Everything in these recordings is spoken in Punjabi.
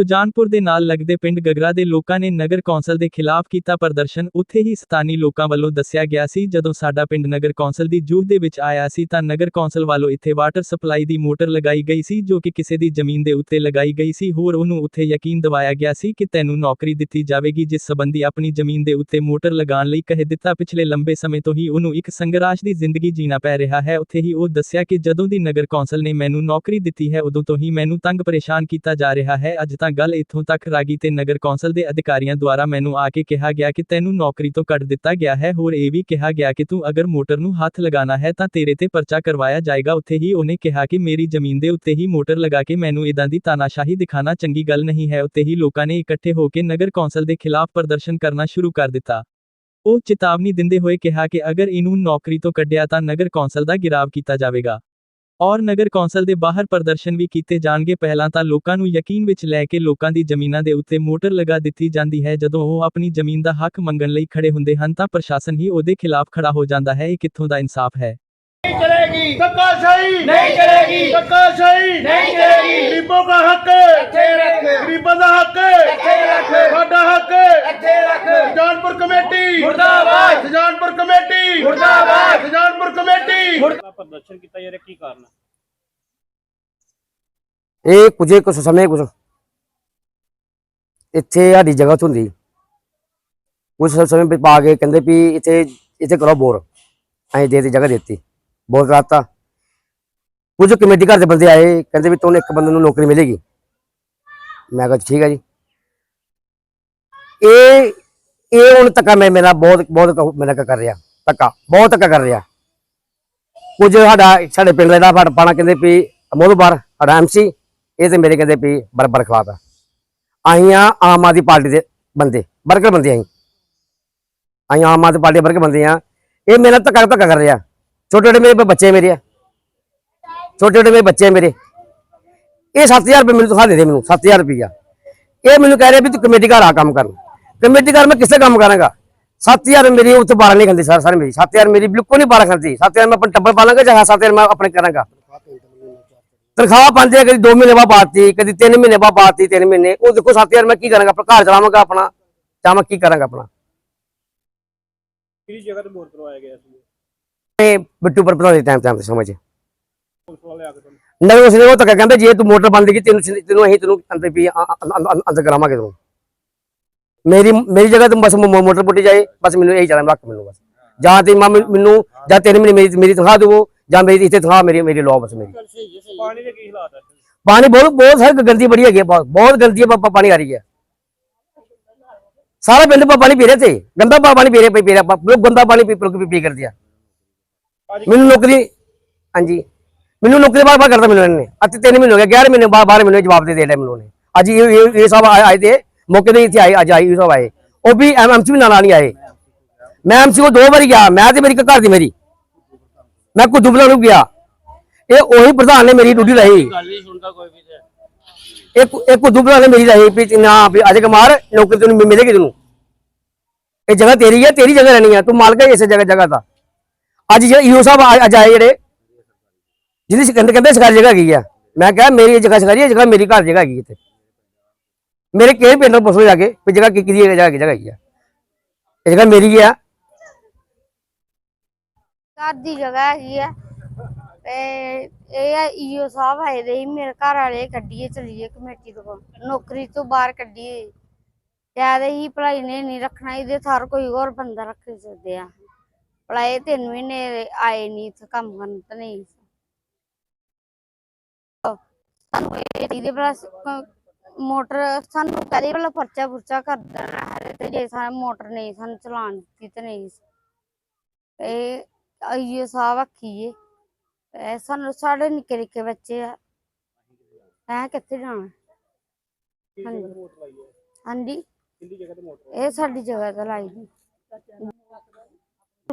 ਸੁਜਾਨਪੁਰ ਦੇ ਨਾਲ ਲੱਗਦੇ ਪਿੰਡ ਗਗਰਾ ਦੇ ਲੋਕਾਂ ਨੇ ਨਗਰ ਕੌਂਸਲ ਦੇ ਖਿਲਾਫ ਕੀਤਾ ਪ੍ਰਦਰਸ਼ਨ। ਉੱਥੇ ਹੀ ਸਥਾਨੀ ਲੋਕਾਂ ਵੱਲੋਂ ਦੱਸਿਆ ਗਿਆ ਸੀ, ਜਦੋਂ ਸਾਡਾ ਪਿੰਡ ਨਗਰ ਕੌਂਸਲ ਦੀ ਜੂਹ ਦੇ ਵਿੱਚ ਆਇਆ ਸੀ ਤਾਂ ਨਗਰ ਕੌਂਸਲ ਵੱਲੋਂ ਇੱਥੇ ਵਾਟਰ ਸਪਲਾਈ ਦੀ ਮੋਟਰ ਲਗਾਈ ਗਈ ਸੀ, ਜੋ ਕਿ ਕਿਸੇ ਦੀ ਜ਼ਮੀਨ ਦੇ ਉੱਤੇ ਲਗਾਈ ਗਈ ਸੀ। ਹੋਰ ਉਹਨੂੰ ਉੱਥੇ ਯਕੀਨ ਦਿਵਾਇਆ ਗਿਆ ਸੀ ਕਿ ਤੈਨੂੰ ਨੌਕਰੀ ਦਿੱਤੀ ਜਾਵੇਗੀ, ਜਿਸ ਸੰਬੰਧੀ ਆਪਣੀ ਜ਼ਮੀਨ ਦੇ ਉੱਤੇ ਮੋਟਰ ਲਗਾਉਣ ਲਈ ਕਹਿ ਦਿੱਤਾ। ਪਿਛਲੇ ਲੰਬੇ ਸਮੇਂ ਤੋਂ ਹੀ ਉਹਨੂੰ ਇੱਕ ਸੰਘਰਾਸ਼ ਦੀ ਜ਼ਿੰਦਗੀ ਜੀਣਾ ਪੈ ਰਿਹਾ ਹੈ। ਉੱਥੇ ਹੀ ਉਹ ਦੱਸਿਆ ਕਿ ਜਦੋਂ ਦੀ ਨਗਰ ਕੌਂਸਲ ਨੇ ਮੈਨੂੰ ਨੌਕਰੀ ਦਿੱਤੀ ਹੈ, ਉਦੋਂ ਤੋਂ ਹੀ ਮੈਨੂੰ ਤੰਗ ਪਰੇਸ਼ਾਨ ਕੀਤਾ ਜਾ ਰਿਹਾ ਹੈ। ਅੱਜ ਤੱਕ ਤਾਂ ਗੱਲ ਇੱਥੋਂ ਤੱਕ ਰਾਗੀ ਤੇ ਨਗਰ ਕੌਂਸਲ ਦੇ ਅਧਿਕਾਰੀਆਂ ਦੁਆਰਾ ਮੈਨੂੰ ਆ ਕੇ ਕਿਹਾ ਗਿਆ ਕਿ ਤੈਨੂੰ ਨੌਕਰੀ ਤੋਂ ਕੱਢ ਦਿੱਤਾ ਗਿਆ ਹੈ। ਹੋਰ ਇਹ ਵੀ ਕਿਹਾ ਗਿਆ ਕਿ ਤੂੰ ਅਗਰ ਮੋਟਰ ਨੂੰ ਹੱਥ ਲਗਾਣਾ ਹੈ ਤਾਂ ਤੇਰੇ ਤੇ ਪਰਚਾ ਕਰਵਾਇਆ ਜਾਏਗਾ। ਉੱਥੇ ਹੀ ਉਹਨੇ ਕਿਹਾ ਕਿ ਮੇਰੀ ਜ਼ਮੀਨ ਦੇ ਉੱਤੇ ਹੀ ਮੋਟਰ ਲਗਾ ਕੇ ਮੈਨੂੰ ਇਦਾਂ ਦੀ ਤਾਨਾਸ਼ਾਹੀ ਦਿਖਾਣਾ ਚੰਗੀ ਗੱਲ ਨਹੀਂ ਹੈ। ਉੱਤੇ ਹੀ ਲੋਕਾਂ ਨੇ ਇਕੱਠੇ ਹੋ ਕੇ ਨਗਰ ਕੌਂਸਲ ਦੇ ਖਿਲਾਫ ਪ੍ਰਦਰਸ਼ਨ ਕਰਨਾ ਸ਼ੁਰੂ ਕਰ ਦਿੱਤਾ। ਉਹ ਚੇਤਾਵਨੀ ਦਿੰਦੇ ਹੋਏ ਕਿਹਾ ਕਿ ਅਗਰ ਇਹਨੂੰ ਨੌਕਰੀ ਤੋਂ ਕੱਢਿਆ ਤਾਂ ਨਗਰ ਕੌਂਸਲ ਦਾ ਗਿਰਾਵ ਕੀਤਾ ਜਾਵੇਗਾ। ਔਰ ਨਗਰ ਕੌਂਸਲ ਦੇ ਬਾਹਰ ਪ੍ਰਦਰਸ਼ਨ ਵੀ ਕੀਤੇ ਜਾਣਗੇ। ਪਹਿਲਾਂ ਤਾਂ ਲੋਕਾਂ ਨੂੰ ਯਕੀਨ ਵਿੱਚ ਲੈ ਕੇ ਲੋਕਾਂ ਦੀ ਜ਼ਮੀਨਾਂ ਦੇ ਉੱਤੇ ਮੋਟਰ ਲਗਾ ਦਿੱਤੀ ਜਾਂਦੀ ਹੈ। ਜਦੋਂ ਉਹ ਆਪਣੀ ਜ਼ਮੀਨ ਦਾ ਹੱਕ ਮੰਗਣ ਲਈ ਖੜੇ ਹੁੰਦੇ ਹਨ ਤਾਂ ਪ੍ਰਸ਼ਾਸਨ ਹੀ ਉਹਦੇ ਖਿਲਾਫ ਖੜਾ ਹੋ ਜਾਂਦਾ ਹੈ। ਇਹ ਕਿੱਥੋਂ ਦਾ ਇਨਸਾਫ ਹੈ? ਗਰੀਬਾਂ ਦਾ ਹੱਕ। ਇੱਥੇ ਰੱਖ। ਸਾਡਾ ਹੱਕ। ਇੱਥੇ ਰੱਖ। ਜਾਨਪੁਰ ਕਮੇਟੀ। ਮੁਰਦਾਬਾਦ। ਇਹ ਕੁਝ ਕੁਛ ਸਮੇਂ ਕੁਛ। ਇੱਥੇ ਸਾਡੀ ਜਗ੍ਹਾ ਚ ਹੁੰਦੀ। ਉਸ ਸਮੇਂ ਵਿੱਚ ਪਾ ਕੇ ਕਹਿੰਦੇ ਵੀ ਇੱਥੇ ਇੱਥੇ ਕਰੋ ਬੋਰ। ਅਸੀਂ ਦੇ ਦਿੱਤੀ ਜਗ੍ਹਾ ਦਿੱਤੀ। ਬੋਰ ਕਰਾਤਾ। ਕੁਝ ਕਮੇਟੀ ਘਰ ਦੇ ਬੰਦੇ ਆਏ ਕਹਿੰਦੇ ਵੀ ਤੁਹਾਨੂੰ ਇੱਕ ਬੰਦੇ ਨੂੰ ਨੌਕਰੀ ਮਿਲੇਗੀ। ਮੈਂ ਕਿਹਾ ਠੀਕ ਹੈ ਜੀ। ਇਹ ਇਹ ਹੁਣ ਤੱਕ ਮੈਂ ਮੇਰਾ ਬਹੁਤ ਬਹੁਤ ਮੇਰਾ ਕਰ ਰਿਹਾ। ਤੱਕਾ ਬਹੁਤ ਤੱਕਾ ਕਰ ਰਿਹਾ। ਕੁਝ ਸਾਡਾ ਸਾਡੇ ਪਿੰਡ ਦਾ ਫੜ ਪਾਣਾ ਕਹਿੰਦੇ ਵੀ ਮੋਦਬਾਰ ਸਾਡਾ ਐਮਸੀ ਇਹ ਤੇ ਮੇਰੇ ਕਹਿੰਦੇ ਵੀ ਬਰਬਰ ਆ। ਅਸੀਂ ਆ ਆਮ ਆਦਮੀ ਪਾਰਟੀ ਦੇ ਬੰਦੇ, ਵਰਕਰ ਬੰਦੇ ਅਸੀਂ। ਅਸੀਂ ਆਮ ਆਦਮੀ ਪਾਰਟੀ ਦੇ ਵਰਕਰ ਬੰਦੇ ਆ। ਇਹ ਮੇਰਾ ਧੱਕਾ ਧੱਕਾ ਕਰ ਰਿਹਾ ਛੋਟੇ ਛੋਟੇ ਮੇਰੇ ਬੱਚੇ ਮੇਰੇ ਆ। ਛੋਟੇ ਛੋਟੇ ਮੇਰੇ ਬੱਚੇ ਆ ਮੇਰੇ। ਇਹ 7000 ਰੁਪਏ ਮੈਨੂੰ ਤਨਖਾਹ ਦੇ ਦੇ ਮੈਨੂੰ 7000 ਰੁਪਇਆ ਇਹ ਮੈਨੂੰ ਕਹਿ ਰਿਹਾ ਵੀ ਤੂੰ ਕਮੇਟੀ ਘਰ ਆ ਕੰਮ ਕਰ ਕਮੇਟੀ ਘਰ ਮੈਂ ਕਿਸੇ ਕੰਮ ਕਰਾਂਗਾ? 7000 ਮੇਰੀ ਉੱਥੇ 12 ਨਹੀਂ ਖਾਂਦੀ ਸਰ ਸਰ ਮੇਰੀ। 7000 ਮੇਰੀ ਬਿਲਕੁਲ ਨਹੀਂ 12 ਖਾਂਦੀ। 7000 ਮੈਂ ਆਪਣਾ ਟੱਬਰ ਪਾਲਾਂਗਾ ਜਾਂ 7000 ਮੈਂ ਆਪਣੇ ਕਰਾਂਗਾ? ਤਨਖਾਹ ਪਾਉਂਦੇ ਆ, ਕਦੀ 2 ਮਹੀਨੇ ਬਾਅਦ ਪਾਤੀ ਕਦੀ 3 ਮਹੀਨੇ ਬਾਅਦ ਪਾਤੀ 3 ਮਹੀਨੇ। ਉਹ ਦੇਖੋ 7000 ਮੈਂ ਕੀ ਕਰਾਂਗਾ? ਆਪਣਾ ਘਰ ਚਲਾਵਾਂਗਾ ਆਪਣਾ ਜਾਂ ਮੈਂ ਕੀ ਕਰਾਂਗਾ ਆਪਣਾ? ਕਿਹੜੀ ਜਗ੍ਹਾ ਤੇ ਬੋਰ ਕਰਵਾਇਆ ਗਿਆ ਸੀ ਇਹ ਬਿੱਟੂ ਪਰ ਪਤਾ ਦੇ ਟਾਈਮ ਟਾਈਮ ਤੇ ਸਮਝ ਨਹੀਂ ਉਸਨੇ ਉਹ ਧੱਕਾ ਕਹਿੰਦਾ ਜੇ ਤੂੰ ਮੋਟਰ ਬੰਦ ਕੀਤੀ ਤੈਨੂੰ ਤੈਨੂੰ ਅਸੀਂ ਤੈਨੂੰ ਅੰਦਰ ਵੀ ਅੰਦਰ ਕਰਾਵਾਂਗੇ ਤੈਨੂੰ ਮੇਰੀ ਮੇਰੀ ਜਗ੍ਹਾ ਤੇ ਬਸ ਮੋਟਰ ਪੁੱਟੀ ਜਾਏ ਬਸ ਮੈਨੂੰ ਇਹੀ ਚਾਹੀਦਾ ਰੱਖ ਮੈਨੂੰ ਬਸ। ਜਾਂ ਤੇ ਮਾਂ ਮੈਨੂੰ ਜਾਂ ਤਿੰਨ ਮਹੀਨੇ ਮੇਰੀ ਮੇਰੀ ਤਨਖਾਹ ਦੇਵੋ ਜਾਂ ਮੇਰੀ ਇੱਥੇ ਤਨਖਾਹ ਮੇਰੀ ਮੇਰੀ ਲਓ ਬਸ ਮੇਰੀ। ਪਾਣੀ ਦੇ ਕੀ ਹਾਲਾਤ ਹੈ ਪਾਣੀ ਬਹੁਤ ਬਹੁਤ ਸਾਰੀ ਗੰਦੀ ਬੜੀ ਹੈਗੀ ਬਹੁਤ ਬਹੁਤ ਗੰਦੀ ਹੈ ਪਾਣੀ ਆ ਰਹੀ ਹੈ ਸਾਰਾ ਪਿੰਡ ਪਾ- ਪਾਣੀ ਪੀ ਰਹੇ ਤੇ ਗੰਦਾ ਪਾ- ਪਾਣੀ ਪੀ ਰਹੇ ਪੀ ਪੀ ਰਿਹਾ ਲੋਕ ਗੰਦਾ ਪਾਣੀ ਪੀ ਪੀ ਪੀ ਕਰਦੇ ਆ। ਮੈਨੂੰ ਨੌਕਰੀ ਹਾਂਜੀ। ਮੈਨੂੰ ਨੌਕਰੀ ਬਾਰ ਬਾਰ ਕਰਦਾ ਮੈਨੂੰ ਇਹਨੇ। ਅੱਜ ਤਿੰਨ ਮਹੀਨੇ ਹੋ ਗਏ 11 ਮਹੀਨੇ ਬਾਅਦ ਬਾਹਰ ਮੈਨੂੰ ਜਵਾਬ ਦੇ ਦੇ ਲਿਆ ਮੈਨੂੰ ਉਹਨੇ। ਅੱਜ ਇਹ ਇਹ ਸਭ ਆਏ ਤੇ ਮੌਕੇ ਤੇ ਇੱਥੇ ਆਏ, ਅੱਜ ਆਏ ਇਹ ਸਭ ਆਏ। ਉਹ ਵੀ ਐਮਐਮਸੀ ਵੀ ਨਾਲ ਨਹੀਂ ਆਏ। ਮੈਂ ਐਮਸੀ ਕੋ ਦੋ ਵਾਰੀ ਗਿਆ, ਮੈਂ ਤੇ ਮੇਰੀ ਘਰ ਦੀ ਮੇਰੀ। ਮੈਂ ਕੋ ਦੁਬਲਾ ਨੂੰ ਗਿਆ। ਇਹ ਉਹੀ ਪ੍ਰਧਾਨ ਨੇ ਮੇਰੀ ਡਿਊਟੀ ਲਈ। ਇੱਕ ਇੱਕ ਦੁਬਲਾ ਨੇ ਮੇਰੀ ਰਹੀ ਵੀ ਨਾ ਵੀ ਅਜੇ ਕੁਮਾਰ, ਨੌਕਰੀ ਤੈਨੂੰ ਮਿਲੇਗੀ ਤੈਨੂੰ। ਇਹ ਜਗ੍ਹਾ ਤੇਰੀ ਹੈ ਤੇਰੀ ਜਗ੍ਹਾ ਰਹਿਣੀ ਹੈ ਤੂੰ ਮਾਲਕ ਹੈ ਇਸੇ ਜਗ੍ਹਾ ਜਗ੍ਹਾ ਦਾ। ਅੱਜ ਜਿਹੜੇ ਈਓ ਸਾਹਿਬ ਆ- ਅੱਜ ਆਏ ਜਿਹੜੇ, ਜਿਹਦੀ ਕਹਿੰਦੇ ਕਹਿੰਦੇ ਸਰਕਾਰੀ ਜਗ੍ਹਾ ਹੈਗੀ ਆ। ਮੈਂ ਕਿਹਾ ਮੇਰੀ ਇਹ ਜਗ੍ਹਾ ਸਰਕਾਰੀ ਹੈ ਜਗ੍ਹਾ ਮੇਰੀ ਘਰ ਜਗ੍ਹਾ ਹੈਗੀ ਇੱਥੇ। ਮੇਰੇ ਕਿਹੜੇ ਪਿੰਡ ਤੋਂ ਪੁੱਛੋ ਜਾ ਕੇ, ਵੀ ਜਗ੍ਹਾ ਕਿ ਕਿਹਦੀ ਜਗ੍ਹਾ ਜਗ੍ਹਾ ਹੈਗੀ ਆ? ਇਹ ਜਗ੍ਹਾ ਮੇਰੀ ਹੈ ਘਰ ਦੀ ਜਗ੍ਹਾ ਹੈਗੀ ਆ। ਇਹ ਆ, ਈਓ ਸਾਹਿਬ ਆਏ ਦੇ ਮੇਰੇ ਘਰ ਵਾਲੇ ਕੱਢੀਏ, ਚਲੀਏ ਕਮੇਟੀ ਤੋਂ ਨੌਕਰੀ ਤੋਂ ਬਾਹਰ ਕੱਢੀਏ। ਕਹਿੰਦੇ ਹੀ ਭਲਾਈ ਨੇ ਨਹੀਂ ਰੱਖਣਾ, ਇਹਦੇ ਥਾਰ ਕੋਈ ਹੋਰ ਬੰਦਾ ਰੱਖ ਸਕਦੇ ਆ। ਭਲਾਈ ਤਿੰਨ ਮਹੀਨੇ ਆਏ ਨਹੀਂ, ਇੱਥੇ ਕੰਮ ਕਰਨ ਤੇ ਨਹੀਂ। ਸਾਨੂੰ ਇਹਦੇ ਪਲਸ ਮੋਟਰ ਸਾਨੂੰ ਕਦੇ ਵਾਲਾ ਪਰਚਾ ਪੁਰਚਾ ਕਰ ਦੇਣਾ ਹੈ ਤੇ ਜੇ ਸਾਨੂੰ ਮੋਟਰ ਨਹੀਂ ਸਾਨੂੰ ਚਲਾਉਣ ਦਿੱਤੀ ਤੇ ਨਹੀਂ ਇਹ ਆਈਏ ਸਾਹਿਬ ਆਖੀਏ ਇਹ ਸਾਨੂੰ ਸਾਡੇ ਨਿੱਕੇ ਨਿੱਕੇ ਬੱਚੇ ਆ। ਐ ਕਿੱਥੇ ਜਾਣਾ? ਹਾਂਜੀ। ਕਿਹੜੀ ਜਗ੍ਹਾ ਤੇ ਮੋਟਰ ਇਹ ਸਾਡੀ ਜਗ੍ਹਾ ਤੇ ਲਾਈ ਦੀ।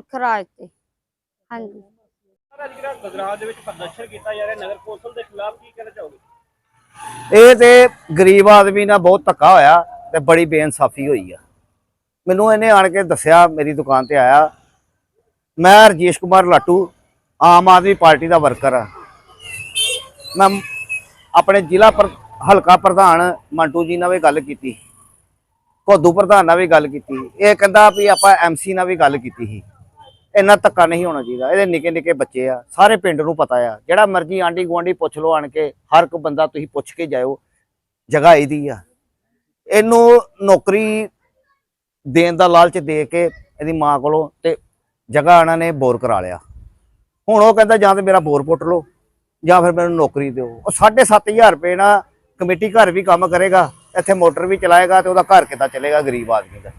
ਖਰਾਜ ਤੇ। ਹਾਂਜੀ। ਅੱਜ ਜਿਹੜਾ ਗੁਜਰਾਤ ਦੇ ਵਿੱਚ ਪ੍ਰਦਰਸ਼ਨ ਕੀਤਾ ਜਾ ਰਿਹਾ ਨਗਰ ਕੌਂਸਲ ਦੇ ਖਿਲਾਫ ਕੀ ਕਹਿਣਾ ਚਾਹੋਗੇ? ਇਹ ਤੇ ਗਰੀਬ ਆਦਮੀ ਨਾਲ ਬਹੁਤ ਧੱਕਾ ਹੋਇਆ ਤੇ ਬੜੀ ਬੇਇਨਸਾਫੀ ਹੋਈ ਆ। ਮੈਨੂੰ ਇਹਨੇ ਆਣ ਕੇ ਦੱਸਿਆ, ਮੇਰੀ ਦੁਕਾਨ ਤੇ ਆਇਆ। ਮੈਂ ਰਜੇਸ਼ ਕੁਮਾਰ ਲਾਟੂ, ਆਮ ਆਦਮੀ ਪਾਰਟੀ ਦਾ ਵਰਕਰ ਆ। ਮੈਂ ਆਪਣੇ ਜ਼ਿਲ੍ਹਾ ਪ੍ਰ- ਹਲਕਾ ਪ੍ਰਧਾਨ ਮੰਟੂ ਜੀ ਨਾਲ ਵੀ ਗੱਲ ਕੀਤੀ। ਕੋਦੂ ਪ੍ਰਧਾਨ ਨਾਲ ਵੀ ਗੱਲ ਕੀਤੀ। ਇਹ ਕਹਿੰਦਾ ਵੀ ਆਪਾਂ ਐਮਸੀ ਨਾਲ ਵੀ ਗੱਲ ਕੀਤੀ ਸੀ। ਇੰਨਾ ਧੱਕਾ ਨਹੀਂ ਹੋਣਾ ਚਾਹੀਦਾ, ਇਹਦੇ ਨਿੱਕੇ ਨਿੱਕੇ ਬੱਚੇ ਆ, ਸਾਰੇ ਪਿੰਡ ਨੂੰ ਪਤਾ ਆ, ਜਿਹੜਾ ਮਰਜ਼ੀ ਆਂਢੀ ਗੁਆਂਢੀ ਪੁੱਛ ਲਓ ਆਣ ਕੇ, ਹਰ ਇੱਕ ਬੰਦਾ ਤੁਸੀਂ ਪੁੱਛ ਕੇ ਜਾਇਓ, ਜਗ੍ਹਾ ਇਹਦੀ ਆ। ਇਹਨੂੰ ਨੌਕਰੀ ਦੇਣ ਦਾ ਲਾਲਚ ਦੇ ਕੇ ਇਹਦੀ ਮਾਂ ਕੋਲੋਂ ਤੇ ਜਗ੍ਹਾ ਇਹਨਾਂ ਨੇ ਬੋਰ ਕਰਾ ਲਿਆ। ਹੁਣ ਉਹ ਕਹਿੰਦਾ ਜਾਂ ਤੇ ਮੇਰਾ ਬੋਰ ਪੁੱਟ ਲਓ, ਜਾਂ ਫਿਰ ਮੈਨੂੰ ਨੌਕਰੀ ਦਿਓ। ਉਹ 7500 ਰੁਪਏ ਨਾਲ ਕਮੇਟੀ ਘਰ ਵੀ ਕੰਮ ਕਰੇਗਾ, ਇੱਥੇ ਮੋਟਰ ਵੀ ਚਲਾਏਗਾ ਤੇ ਉਹਦਾ ਘਰ ਕਿੱਦਾਂ ਚੱਲੇਗਾ, ਗਰੀਬ ਆਦਮੀ ਦਾ।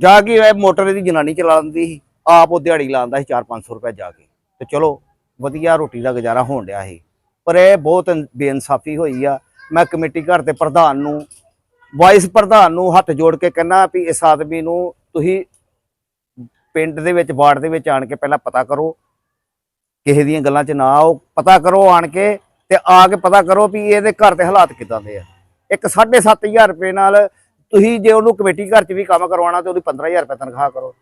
ਜਾ ਕੇ ਇਹ ਮੋਟਰ ਦੀ ਜਨਾਨੀ ਚਲਾ ਦਿੰਦੀ ਸੀ, ਆਪ ਉਹ ਦਿਹਾੜੀ ਲਾਉਂਦਾ ਸੀ 4-500 ਰੁਪਏ ਜਾ ਕੇ। ਤੇ ਚਲੋ, ਵਧੀਆ ਰੋਟੀ ਦਾ ਗੁਜ਼ਾਰਾ ਹੋਣ ਡਿਆ ਸੀ। ਪਰ ਇਹ ਬਹੁਤ ਬੇਇਨਸਾਫੀ ਹੋਈ ਆ। ਮੈਂ ਕਮੇਟੀ ਘਰ ਦੇ ਪ੍ਰਧਾਨ ਨੂੰ ਵਾਈਸ ਪ੍ਰਧਾਨ ਨੂੰ ਹੱਥ ਜੋੜ ਕੇ ਕਹਿੰਦਾ ਵੀ ਇਸ ਆਦਮੀ ਨੂੰ ਤੁਸੀਂ ਪਿੰਡ ਦੇ ਵਿੱਚ, ਵਾਰਡ ਦੇ ਵਿੱਚ ਆਣ ਕੇ ਪਹਿਲਾਂ ਪਤਾ ਕਰੋ। ਕਿਸੇ ਦੀਆਂ ਗੱਲਾਂ 'ਚ ਨਾ ਆਓ, ਪਤਾ ਕਰੋ ਆਣ ਕੇ ਤੇ ਆ ਕੇ ਪਤਾ ਕਰੋ ਵੀ ਇਹਦੇ ਘਰ ਦੇ ਹਾਲਾਤ ਕਿਦਾਂ ਦੇ ਆ। ਇੱਕ 7500 ਰੁਪਏ ਨਾਲ ਤੁਸੀਂ ਜੇ ਉਹਨੂੰ ਕਮੇਟੀ ਘਰ 'ਚ ਵੀ ਕੰਮ ਕਰਵਾਉਣਾ ਤੇ ਉਹਦੀ 15000 ਰੁਪਏ ਤਨਖਾਹ ਕਰੋ।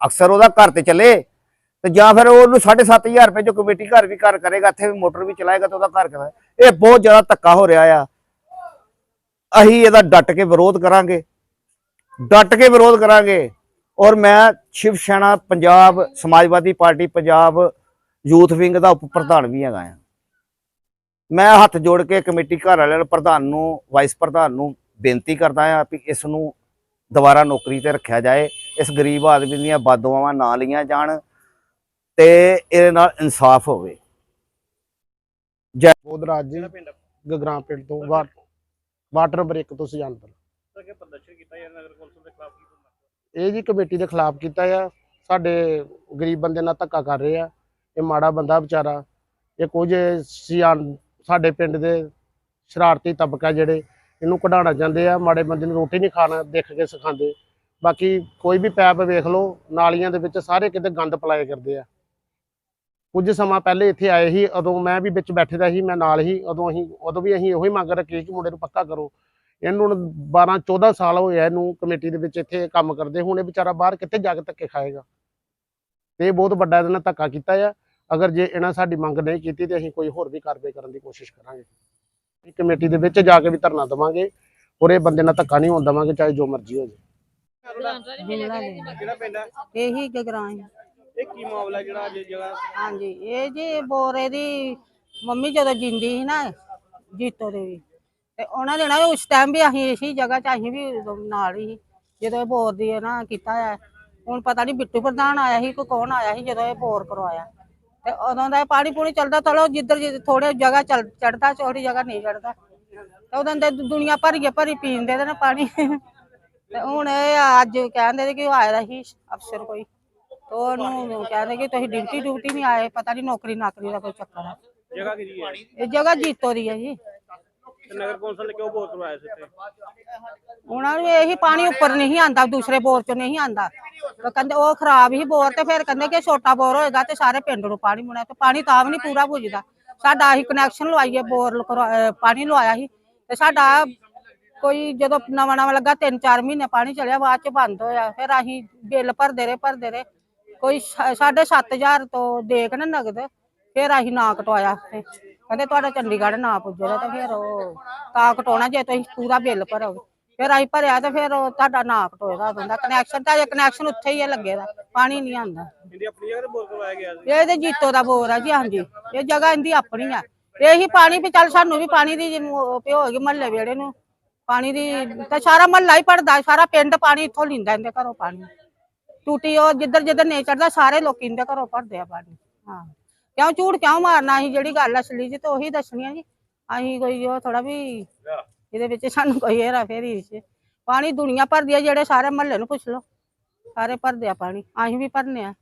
ਅਕਸਰ ਉਹਦਾ ਘਰ ਤੇ ਚੱਲੇ ਤੇ ਜਾਂ ਫਿਰ ਉਹਨੂੰ 7500 ਰੁਪਏ ਜੋ ਕਮੇਟੀ ਘਰ ਵੀ ਘਰ ਕਰੇਗਾ, ਇੱਥੇ ਵੀ ਮੋਟਰ ਵੀ ਚਲਾਏਗਾ ਤੇ ਉਹਦਾ ਘਰ ਕਿਵੇਂ ਇਹ ਬਹੁਤ ਜ਼ਿਆਦਾ ਧੱਕਾ ਹੋ ਰਿਹਾ ਆ। ਅਸੀਂ ਇਹਦਾ ਡਟ ਕੇ ਵਿਰੋਧ ਕਰਾਂਗੇ। ਡਟ ਕੇ ਵਿਰੋਧ ਕਰਾਂਗੇ। ਔਰ ਮੈਂ Shiv Sena, Punjab Samajwadi party, Punjab youth wing ਦਾ ਉਪ ਪ੍ਰਧਾਨ ਵੀ ਹੈਗਾ ਆ। ਮੈਂ ਹੱਥ ਜੋੜ ਕੇ ਕਮੇਟੀ ਘਰ ਵਾਲਿਆਂ ਨੂੰ, ਪ੍ਰਧਾਨ ਨੂੰ, ਵਾਈਸ ਪ੍ਰਧਾਨ ਨੂੰ ਬੇਨਤੀ ਕਰਦਾ ਆ ਵੀ ਇਸ ਨੂੰ ਦੁਬਾਰਾ ਨੌਕਰੀ ਤੇ ਰੱਖਿਆ ਜਾਏ ਇਸ ਗਰੀਬ ਆਦਮੀ ਦੀਆਂ ਬਦਦੁਆਵਾਂ ਨਾ ਲਈਆਂ ਜਾਣ ਤੇ ਇਹਦੇ ਨਾਲ ਇਨਸਾਫ ਹੋਵੇ। ਬੋਧਰਾਜ ਜੀ ਕਿਹੜਾ ਪਿੰਡ ਗਗਰਾਂ ਪਿੰਡ ਤੋਂ ਵਾ- ਵਾਰਡ ਨੰਬਰ 1 ਤੋਂ ਸੁਜਾਨਪੁਰ ਸਰ ਕਿ ਪ੍ਰਦਰਸ਼ਨ ਕੀਤਾ ਯਾਰ ਨਗਰ ਕੌਂਸਲ ਦੇ ਖਿਲਾਫ ਕੀ ਕਰਨਾ ਇਹ ਜੀ ਕਮੇਟੀ ਦੇ ਖਿਲਾਫ ਕੀਤਾ ਆ। ਸਾਡੇ ਗਰੀਬ ਬੰਦੇ ਨਾਲ ਧੱਕਾ ਕਰ ਰਹੇ ਆ। ਇਹ ਮਾੜਾ ਬੰਦਾ ਵਿਚਾਰਾ। ਇਹ ਕੁਝ ਸਿਆਣ ਸਾਡੇ ਪਿੰਡ ਦੇ ਸ਼ਰਾਰਤੀ ਤਬਕਾ ਜਿਹੜੇ ਇਹਨੂੰ ਕਢਾਉਣਾ ਚਾਹੁੰਦੇ ਆ, ਮਾੜੇ ਬੰਦੇ ਨੂੰ ਰੋਟੀ ਨਹੀਂ ਖਾਣਾ, ਦੇਖ ਕੇ ਸਿਖਾਉਂਦੇ। ਬਾਕੀ ਕੋਈ ਵੀ ਪੈਪ ਵੇਖ ਲਓ, ਨਾਲੀਆਂ ਦੇ ਵਿੱਚ ਸਾਰੇ ਕਿਤੇ ਗੰਦ ਪਲਾਏ ਕਰਦੇ ਆ। ਕੁਝ ਸਮਾਂ ਪਹਿਲੇ ਇੱਥੇ ਆਏ ਸੀ, ਉਦੋਂ ਮੈਂ ਵੀ ਵਿੱਚ ਬੈਠੇ ਦਾ ਸੀ, ਮੈਂ ਨਾਲ ਹੀ ਉਦੋਂ ਅਸੀਂ, ਉਦੋਂ ਵੀ ਅਸੀਂ ਇਹੋ ਹੀ ਮੰਗ ਰੱਖੀ ਕਿ ਮੁੰਡੇ ਨੂੰ ਪੱਕਾ ਕਰੋ। ਇਹਨੂੰ ਹੁਣ 12 14 ਸਾਲ ਹੋਇਆ ਇਹਨੂੰ ਕਮੇਟੀ ਦੇ ਵਿੱਚ ਇੱਥੇ ਕੰਮ ਕਰਦੇ, ਹੁਣ ਇਹ ਵਿਚਾਰਾ ਬਾਹਰ ਕਿੱਥੇ ਜਾ ਕੇ ਧੱਕੇ ਖਾਏਗਾ। ਤੇ ਇਹ ਬਹੁਤ ਵੱਡਾ ਇਹਨਾਂ ਨਾਲ ਧੱਕਾ ਕੀਤਾ ਆ। ਅਗਰ ਜੇ ਇਹਨਾਂ ਸਾਡੀ ਮੰਗ ਨਹੀਂ ਕੀਤੀ ਤੇ ਅਸੀਂ ਕੋਈ ਹੋਰ ਵੀ ਕਾਰਵਾਈ ਕਰਨ ਦੀ ਕੋਸ਼ਿਸ਼ ਕਰਾਂਗੇ। ਕਮੇਟੀ ਦੇ ਵਿੱਚ ਜਾ ਕੇ ਵੀ ਧਰਨਾ ਦੇਵਾਂਗੇ। ਔਰ ਇਹ ਬੰਦੇ ਨਾਲ ਧੱਕਾ ਨਹੀਂ ਹੋਣ ਦੇਵਾਂਗੇ ਚਾਹੇ ਜੋ ਮਰਜ਼ੀ ਹੋ ਜਾਏ ਕਿਹੜਾ ਪਿੰਡ ਹੈ ਇਹੀ ਗਗਰਾਂ ਹੀ। ਇਹ ਕੀ ਮਾਮਲਾ ਜਿਹੜਾ ਅੱਜ ਜਗ੍ਹਾ ਹਾਂਜੀ ਇਹ ਜੀ ਬੋਰੇ ਦੀ ਮੰਮੀ ਜਦੋਂ ਜਿੰਦੀ ਸੀ ਨਾ ਜੀਤੋ ਦੇ ਵੀ ਤੇ ਉਹਨਾਂ ਦੇ ਨਾਲ ਉਸ ਟਾਈਮ ਵੀ ਅਸੀਂ ਇਸੀ ਜਗ੍ਹਾ 'ਚ ਅਸੀਂ ਵੀ ਉਦੋਂ ਨਾਲ ਹੀ ਸੀ, ਜਦੋਂ ਇਹ ਬੋਰ ਦੀ ਇਹ ਨਾ ਕੀਤਾ ਹੈ ਹੁਣ ਪਤਾ ਨਹੀਂ ਬਿੱਟੂ ਪ੍ਰਧਾਨ ਆਇਆ ਸੀ ਕੋਈ ਕੌਣ ਆਇਆ ਸੀ ਜਦੋਂ ਇਹ ਬੋਰ ਕਰਵਾਇਆ। ਤੇ ਉਦੋਂ ਦਾ ਪਾਣੀ ਪੂਣੀ ਚੱਲਦਾ ਚਲੋ ਜਿੱਧਰ ਥੋੜੇ ਜਗ੍ਹਾ ਚੜਦਾ ਛੋਟੀ ਜਗ੍ਹਾ ਨਹੀਂ ਚੜਦਾ ਤੇ ਉਦੋਂ ਦੇ ਦੁਨੀਆ ਭਰੀ ਕੇ ਭਰੀ ਪੀਣ ਦੇ ਨਾ ਪਾਣੀ। ਤੇ ਹੁਣ ਇਹ ਅੱਜ ਕਹਿੰਦੇ ਕਿ ਉਹ ਆਇਆ ਸੀ ਅਫਸਰ ਕੋਈ। ਤੇ ਉਹਨੂੰ ਕਹਿੰਦੇ ਕਿ ਤੁਸੀਂ ਡਿਊਟੀ ਡਿਊਟੀ ਨਹੀਂ ਆਏ ਪਤਾ ਨਹੀਂ ਨੌਕਰੀ ਨਾਕਰੀ ਦਾ ਕੋਈ ਚੱਕਰ ਹੈ ਜਗ੍ਹਾ ਕਿਹਦੀ ਹੈ ਇਹ ਜਗ੍ਹਾ ਜੀਤੋ ਦੀ ਹੈ ਜੀ। ਤੇ ਨਗਰ ਕੌਂਸਲ ਨੇ ਕਿਉਂ ਬੋਰ ਕਰਵਾਇਆ ਸੀ ਇੱਥੇ? ਉਹਨਾਂ ਨੂੰ ਇਹੀ ਪਾਣੀ ਉੱਪਰ ਨਹੀਂ ਆਂਦਾ, ਦੂਸਰੇ ਬੋਰ ਚੋਂ ਨਹੀਂ ਆਂਦਾ। ਤੇ ਕਹਿੰਦੇ ਉਹ ਖਰਾਬ ਹੀ ਬੋਰ ਤੇ ਫਿਰ ਕਹਿੰਦੇ ਕਿ ਛੋਟਾ ਬੋਰ ਹੋਏਗਾ ਤੇ ਸਾਰੇ ਪਿੰਡ ਨੂੰ ਪਾਣੀ ਮੁਣਾ ਤੇ ਪਾਣੀ ਤਾਂ ਵੀ ਨਹੀਂ ਪੂਰਾ ਪੁੱਜਦਾ ਸਾਡਾ ਅਸੀਂ ਕਨੈਕਸ਼ਨ ਲਵਾਈਏ, ਬੋਰ ਪਾਣੀ ਲਵਾਇਆ ਸੀ ਤੇ ਸਾਡਾ ਕੋਈ ਜਦੋਂ ਨਵਾਂ ਨਵਾਂ ਲੱਗਾ 3-4 ਮਹੀਨੇ ਪਾਣੀ ਚੱਲਿਆ ਬਾਅਦ ਚ ਬੰਦ ਹੋਇਆ। ਫਿਰ ਅਸੀਂ ਬਿੱਲ ਭਰਦੇ ਰਹੇ ਭਰਦੇ ਰਹੇ। ਕੋਈ 7.5000 ਤੋਂ ਦੇ ਕੇ ਨਾ ਨਗਦ, ਫਿਰ ਅਸੀਂ ਨਾ ਕਟਵਾਇਆ ਕਹਿੰਦੇ ਤੁਹਾਡਾ ਚੰਡੀਗੜ੍ਹ ਨਾ ਪੁੱਜੇਗਾ ਤੇ ਫਿਰ ਉਹ ਤਾਂ ਕਟਾਉਣਾ ਜੇ ਤੁਸੀਂ ਪੂਰਾ ਬਿੱਲ ਭਰੋਗੇ ਫਿਰ ਅਸੀਂ ਭਰਿਆ ਤੇ ਫਿਰ ਉਹ ਤੁਹਾਡਾ ਨਾ ਕਟੋਏਗਾ ਬੰਦਾ। ਕਨੈਕਸ਼ਨ ਤਾਂ ਜੇ ਕਨੈਕਸ਼ਨ ਉੱਥੇ ਹੀ ਹੈ ਲੱਗੇਦਾ ਪਾਣੀ ਨਹੀਂ ਆਉਂਦਾ। ਇਹਦੀ ਆਪਣੀ ਜਗ੍ਹਾ ਤੇ ਬੋਰ ਕਰਵਾਇਆ ਗਿਆ ਸੀ। ਇਹ ਤੇ ਜੀਤੋ ਦਾ ਬੋਰ ਆ ਜੀ ਹਾਂਜੀ। ਇਹ ਜਗ੍ਹਾ ਇਹਦੀ ਆਪਣੀ ਆ। ਇਹੀ ਪਾਣੀ ਵੀ ਚੱਲ ਸਾਨੂੰ ਵੀ ਪਾਣੀ ਦੀ ਪਿਓ ਹੋ ਗਈ ਮਹੱਲੇ ਵੇੜੇ ਨੂੰ। ਪਾਣੀ ਦੀ ਤਾਂ ਸਾਰਾ ਮਹੱਲਾ ਹੀ ਪੜਦਾ ਸਾਰਾ ਪਿੰਡ ਪਾਣੀ ਇੱਥੋਂ ਲਿੰਦਾ ਇਹਦੇ ਘਰੋਂ ਪਾਣੀ। ਟੂਟੀ ਉਹ ਜਿੱਧਰ ਜਿੱਧਰ ਨਹੀਂ ਚੜਦਾ ਸਾਰੇ ਲੋਕੀ ਇਹਦੇ ਘਰੋਂ ਭਰਦੇ ਆ ਪਾਣੀ। ਹਾਂ। ਕਿਉਂ ਝੂਠ ਕਿਉਂ ਮਾਰਨਾ ਅਸੀਂ? ਜਿਹੜੀ ਗੱਲ ਅਸਲੀ ਜੀ ਤੇ ਉਹੀ ਦੱਸਣੀ ਆ ਜੀ। ਅਸੀਂ ਕੋਈ ਉਹ ਥੋੜਾ ਵੀ ਇਹਦੇ ਵਿੱਚ ਸਾਨੂੰ ਕੋਈ ਹੈਰਾ ਫੇਰੀ ਚ ਪਾਣੀ ਦੁਨੀਆ ਭਰਦੀ ਆ ਜਿਹੜੇ ਸਾਰੇ ਮਹੱਲੇ ਨੂੰ ਪੁੱਛ ਲਓ। ਸਾਰੇ ਭਰਦੇ ਆ ਪਾਣੀ। ਅਸੀਂ ਵੀ ਭਰਨੇ ਆ।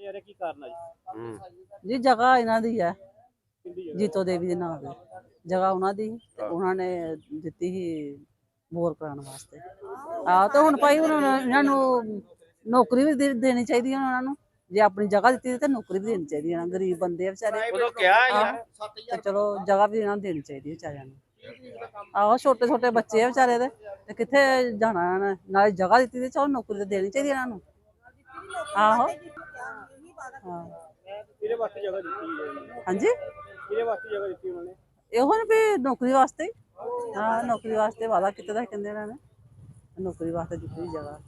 ਯਾਰ ਇਹ ਕੀ ਕਾਰਨ ਹੈ ਜੀ? ਜੀ ਜਗ੍ਹਾ ਇਹਨਾਂ ਦੀ ਹੈ ਜੀਤੋ ਦੇਵੀ ਦੇ ਨਾਮ ਦੀ ਜਗ੍ਹਾ ਉਹਨਾਂ ਦੀ ਸੀ ਤੇ ਉਹਨਾਂ ਨੇ ਦਿੱਤੀ ਸੀ ਬੋਰ ਕਰਾਉਣ ਵਾਸਤੇ। ਆਹ ਤੇ ਹੁਣ ਭਾਈ ਉਹਨਾਂ ਨੂੰ ਇਹਨਾਂ ਨੂੰ ਨੌਕਰੀ ਵੀ ਦੇ- ਦੇਣੀ ਚਾਹੀਦੀ ਹੈ ਉਹਨਾਂ ਨੂੰ। ਜੇ ਆਪਣੀ ਜਗ੍ਹਾ ਦਿੱਤੀ ਤੇ ਨੌਕਰੀ ਵੀ ਦੇਣੀ ਚਾਹੀਦੀ ਹੈ ਨਾ ਗਰੀਬ ਬੰਦੇ ਆ ਵਿਚਾਰੇ। ਉਦੋਂ ਕਿਹਾ ਆਹੋ, ਤੇ ਚਲੋ ਜਗ੍ਹਾ ਵੀ ਇਹਨਾਂ ਨੂੰ ਦੇਣੀ ਚਾਹੀਦੀ ਹੈ ਵਿਚਾਰਿਆਂ ਨੂੰ। ਆਹੋ ਛੋਟੇ ਛੋਟੇ ਬੱਚੇ ਆ ਵਿਚਾਰੇ ਦੇ ਤੇ ਕਿੱਥੇ ਜਾਣਾ ਇਹਨਾਂ ਨੇ? ਨਾਲੇ ਜਗ੍ਹਾ ਦਿੱਤੀ ਤੇ ਚਲੋ ਨੌਕਰੀ ਤੇ ਦੇਣੀ ਚਾਹੀਦੀ ਹੈ ਇਹਨਾਂ ਨੂੰ। ਆਹੋ। ਹਾਂ। ਇਹਦੇ ਵਾਸਤੇ ਜਗ੍ਹਾ ਦਿੱਤੀ ਹੈ। ਹਾਂਜੀ? ਕਿਹਦੇ ਵਾਸਤੇ ਜਗ੍ਹਾ ਦਿੱਤੀ ਉਹਨਾਂ ਨੇ ਇਹੋ ਨੇ ਵੀ ਨੌਕਰੀ ਵਾਸਤੇ ਹੀ। ਹਾਂ ਨੌਕਰੀ ਵਾਸਤੇ ਵਾਦਾ ਕੀਤਾ ਤਾਂ ਕਹਿੰਦੇ ਇਹਨਾਂ ਨੇ। ਨੌਕਰੀ ਵਾਸਤੇ ਦਿੱਤੀ ਜਗ੍ਹਾ।